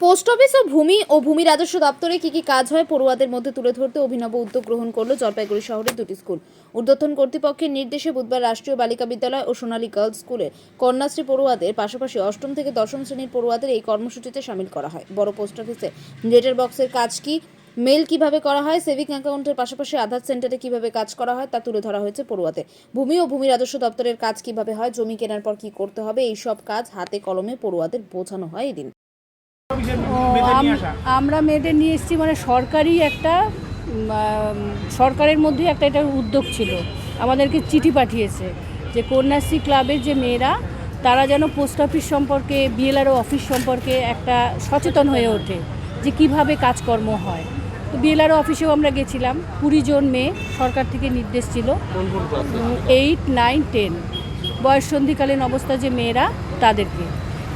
Post office ও ভূমি ও ভূমি রাজস্ব দপ্তরে কি কি কাজ হয় পড়ুয়াদের মধ্যে তুলে ধরতে অভিনব উদ্যোগ গ্রহণ করল জলপাইগুড়ি শহরের দুটি স্কুল। ঊর্ধ্বতন কর্তৃপক্ষের নির্দেশে বুধবার রাষ্ট্রীয় বালিকা বিদ্যালয় ও সোনালী গার্লস স্কুলে কন্যাশ্রী পড়ুয়াদের পাশাপাশি অষ্টম থেকে দশম শ্রেণির পড়ুয়াদের এই কর্মসূচিতে সামিল করা হয়। বড় পোস্ট অফিসে লেটার বক্সের কাজ কি, মেল কীভাবে করা হয়, সেভিং অ্যাকাউন্টের পাশাপাশি আধার সেন্টারে কীভাবে কাজ করা হয় তা তুলে ধরা হয়েছে পড়ুয়াতে ভূমি ও ভূমি রাজস্ব দপ্তরের কাজ কীভাবে হয়, জমি কেনার পর কি করতে হবে এই সব কাজ হাতে কলমে পড়ুয়াদের বোঝানো হয় এদিন। আমরা মেয়েদের নিয়ে এসেছি মানে সরকারি একটা সরকারের মধ্যে একটা এটা উদ্যোগ ছিল। আমাদেরকে চিঠি পাঠিয়েছে যে কন্যাশ্রী ক্লাবের যে মেয়েরা তারা যেন পোস্ট অফিস সম্পর্কে বিএলআরও অফিস সম্পর্কে একটা সচেতন হয়ে ওঠে যে কীভাবে কাজকর্ম হয়। তো বিএলআরও অফিসেও আমরা গেছিলাম কুড়ি জন মেয়ে সরকার থেকে নির্দেশ ছিল। এইট নাইন টেন বয়ঃসন্ধিকালীন অবস্থা যে মেয়েরা তাদেরকে।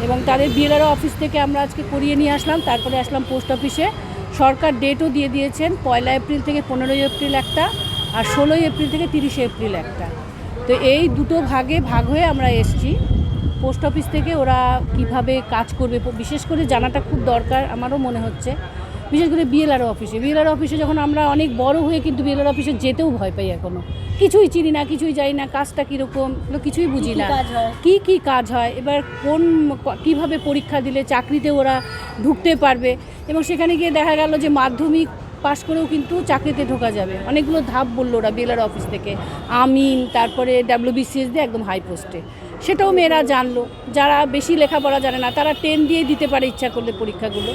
এবং তাদের বিএলআরও অফিস থেকে আমরা আজকে করিয়ে নিয়ে আসলাম। তারপরে আসলাম পোস্ট অফিসে। সরকার ডেটও দিয়ে দিয়েছেন, পয়লা এপ্রিল থেকে পনেরোই এপ্রিল একটা আর ষোলোই এপ্রিল থেকে তিরিশে এপ্রিল একটা। তো এই দুটো ভাগে ভাগ হয়ে আমরা এসছি। পোস্ট অফিস থেকে ওরা কীভাবে কাজ করবে, বিশেষ করে জানাটা খুব দরকার, আমারও মনে হচ্ছে। বিশেষ করে বিএলআর অফিসে বিএলআর অফিসে যখন আমরা অনেক বড় হয়ে কিন্তু বিএলআর অফিসে যেতেও ভয় পাই এখনও। কিছুই চিনি না কিছুই জানি না কাজটা কীরকম কিছুই বুঝি না। কি কি কাজ হয় এবার কোন কীভাবে পরীক্ষা দিলে চাকরিতে ওরা ঢুকতে পারবে? এবং সেখানে গিয়ে দেখা গেল যে মাধ্যমিক পাশ করেও কিন্তু চাকরিতে ঢোকা যাবে। অনেকগুলো ধাপ বলল ওরা বিএলআর অফিস থেকে। আমিন তারপরে ডাব্লিউবিসিএস দিয়ে একদম হাই পোস্টে সেটাও মেয়েরা জানলো। যারা বেশি লেখাপড়া জানে না তারা টেন দিয়ে দিতে পারে ইচ্ছা করলে পরীক্ষাগুলো।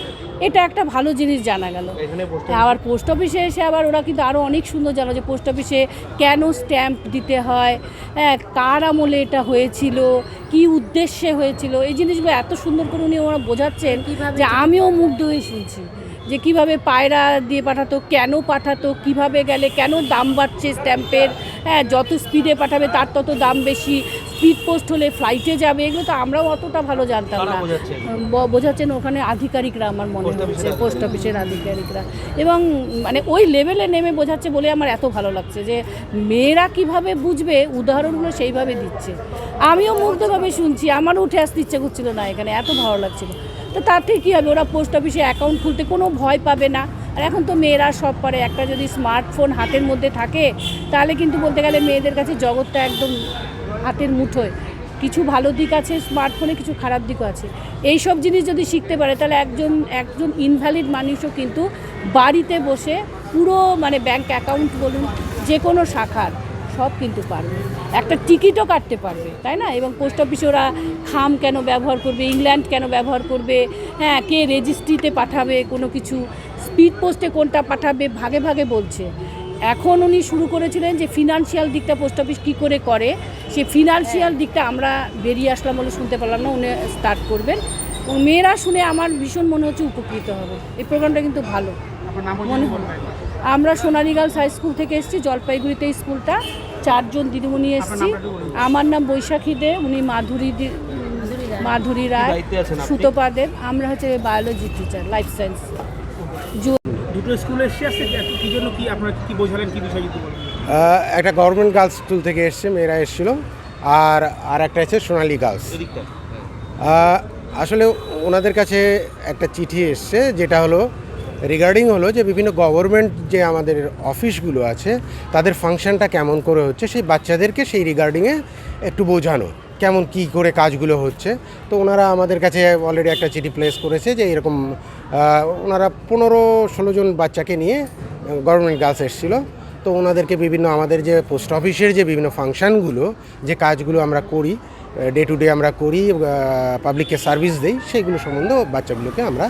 এটা একটা ভালো জিনিস জানা গেল। আবার পোস্ট অফিসে এসে আবার ওরা কিন্তু আরও অনেক সুন্দর জানো যে পোস্ট অফিসে কেন স্ট্যাম্প দিতে হয় হ্যাঁ কার আমলে এটা হয়েছিল কি উদ্দেশ্যে হয়েছিল। এই জিনিসগুলো এত সুন্দর করে উনি ওরা বোঝাচ্ছেন যে আমিও মুগ্ধ হয়ে শুনছি যে কীভাবে পায়রা দিয়ে পাঠাতো কেন পাঠাতো কীভাবে গেলে কেন দাম বাড়ছে স্ট্যাম্পের হ্যাঁ যত স্পিডে পাঠাবে তার তত দাম বেশি। স্পিড পোস্ট হলে ফ্লাইটে যাবে এগুলো তো আমরাও অতটা ভালো জানতাম না। বোঝাচ্ছেন? ওখানে আধিকারিকরা আমার মনে হচ্ছে পোস্ট অফিসের আধিকারিকরা। এবং মানে ওই লেভেলে নেমে বোঝাচ্ছে বলে আমার এত ভালো লাগছে যে মেয়েরা কীভাবে বুঝবে উদাহরণগুলো সেইভাবে দিচ্ছে। আমিও মুগ্ধভাবে শুনছি আমারও উঠে আসতে ইচ্ছে করছিল না এখানে এত ভালো লাগছিল। তো তার থেকে কী হবে ওরা পোস্ট অফিসে অ্যাকাউন্ট খুলতে কোনো ভয় পাবে না। আর এখন তো মেয়েরা সব পারে একটা যদি স্মার্টফোন হাতের মধ্যে থাকে তাহলে কিন্তু বলতে গেলে মেয়েদের কাছে জগৎটা একদম হাতের মুঠোয়। কিছু ভালো দিক আছে স্মার্টফোনে কিছু খারাপ দিকও আছে। এই সব জিনিস যদি শিখতে পারে, তাহলে একজন একজন ইনভ্যালিড মানুষও কিন্তু বাড়িতে বসে পুরো মানে ব্যাংক অ্যাকাউন্ট বলুন, যে কোনো শাখার, সব কিন্তু পারবে। একটা টিকিটও কাটতে পারবে, তাই না? এবং পোস্ট অফিসে ওরা খাম কেন ব্যবহার করবে ইংল্যান্ড কেন ব্যবহার করবে হ্যাঁ কে রেজিস্ট্রিতে পাঠাবে, কোনো কিছু স্পিড পোস্টে কোনটা পাঠাবে, ভাগে ভাগে বলছে। এখন উনি শুরু করেছিলেন যে ফিনান্সিয়াল দিকটা পোস্ট অফিস কী করে করে সে ফিনান্সিয়াল দিকটা আমরা বেরিয়ে আসলাম বলে শুনতে পারলাম না উনি স্টার্ট করবেন। এবং মেয়েরা শুনে আমার ভীষণ মনে হচ্ছে উপকৃত হবে। এই প্রোগ্রামটা কিন্তু ভালো। মনে হলো আমরা সোনালী গার্লস হাই স্কুল থেকে এসেছি জলপাইগুড়িতে স্কুলটা। চারজন দিদিমণি এসেছি। আমার নাম বৈশাখী দে উনি মাধুরী মাধুরী রায় সুতপা দেব আমরা হচ্ছে বায়োলজি টিচার লাইফ সায়েন্স দুটো স্কুলে এসে আসছে কি জন্য কি আপনারা কি বোঝালেন কি বিষয় যদি বলেন? একটা গভর্নমেন্ট গার্লস স্কুল থেকে এসছে মেয়েরা এসেছিল। আর আর একটা আছে সোনালি গার্লস আসলে ওনাদের কাছে একটা চিঠি এসছে যেটা হলো রিগার্ডিং হলো যে বিভিন্ন গভর্নমেন্ট যে আমাদের অফিসগুলো আছে তাদের ফাংশনটা কেমন করে হচ্ছে সেই বাচ্চাদেরকে সেই রিগার্ডিংয়ে একটু বোঝানো কেমন কি করে কাজগুলো হচ্ছে। তো ওনারা আমাদের কাছে অলরেডি একটা চিঠি প্লেস করেছে যে এরকম ওনারা পনেরো ষোলো জন বাচ্চাকে নিয়ে গভর্নমেন্ট গার্লস এসেছিল। তো ওনাদেরকে বিভিন্ন আমাদের যে পোস্ট অফিসের যে বিভিন্ন ফাংশানগুলো, যে কাজগুলো আমরা করি ডে টু ডে আমরা করি পাবলিককে সার্ভিস দিই, সেইগুলো সম্বন্ধে বাচ্চাগুলোকে আমরা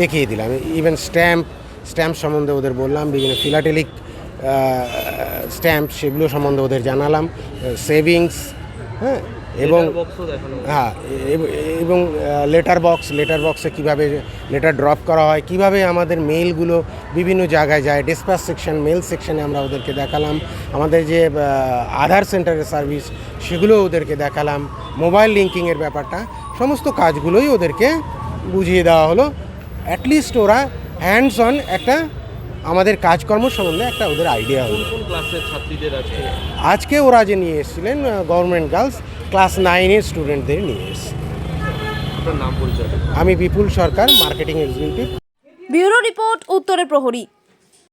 দেখিয়ে দিলাম। ইভেন স্ট্যাম্প স্ট্যাম্প সম্বন্ধে ওদের বললাম, বিভিন্ন ফিলাটেলিক স্ট্যাম্প সেগুলো সম্বন্ধে ওদের জানালাম সেভিংস হ্যাঁ? এবং হ্যাঁ এবং লেটার বক্স লেটার বক্সে কীভাবে লেটার ড্রপ করা হয় কীভাবে আমাদের মেইলগুলো বিভিন্ন জায়গায় যায় ডিসপ্যাচ সেকশন মেল সেকশনে আমরা ওদেরকে দেখালাম আমাদের যে আধার সেন্টারের সার্ভিস সেগুলো ওদেরকে দেখালাম মোবাইল লিঙ্কিংয়ের ব্যাপারটা সমস্ত কাজগুলোই ওদেরকে বুঝিয়ে দেওয়া হলো। অ্যাটলিস্ট ওরা হ্যান্ডস অন একটা আমাদের কাজকর্ম সম্বন্ধে একটা ওদের আইডিয়া হলো। আজকে? ওরা যে নিয়ে এসেছিলেন গভর্নমেন্ট গার্লস ক্লাস নাইনের স্টুডেন্টদের নিয়ে এসেছে। আমি Bipul Sarkar marketing executive. Bureau report উত্তরের প্রহরী।